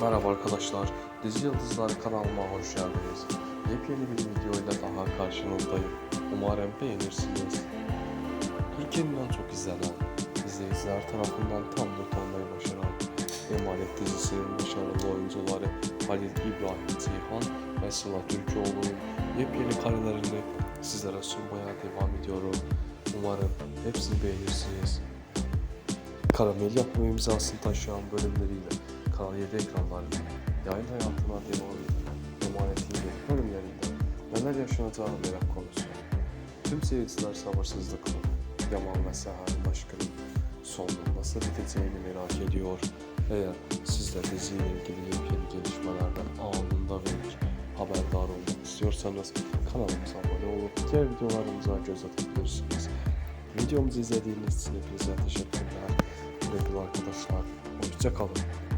Merhaba arkadaşlar, Dizi Yıldızlar kanalıma hoş geldiniz. Yepyeni bir videoyla daha karşınızdayım. Umarım beğenirsiniz. Türkiye'nin en çok izlenen, izleyiciler tarafından tam not almayı başaran Emanet dizisinin başarılı oyuncuları Halil İbrahim Ceyhan ve Sıla Türkoğlu'nun yepyeni karelerini sizlere sunmaya devam ediyorum. Umarım hepsini beğenirsiniz. Karamel yapma imzasını taşıyan bölümleriyle Kanal 7 ekranlarında yayın hayatına devam eden emanetin yeni bölümlerinde neler yaşanacağını merak konusu. Tüm seyirciler sabırsızlıkla Yaman ve Seher'in aşkının sonunun nasıl biteceğini merak ediyor. Eğer siz de diziyle ilgili yepyeni gelişmelerden anında ve ilk haberdar olmak istiyorsanız kanalımıza abone olup diğer videolarımıza göz atabilirsiniz. Videomuzu izlediğiniz için hepinize teşekkürler. Sevgili arkadaşlar, hoşçakalın.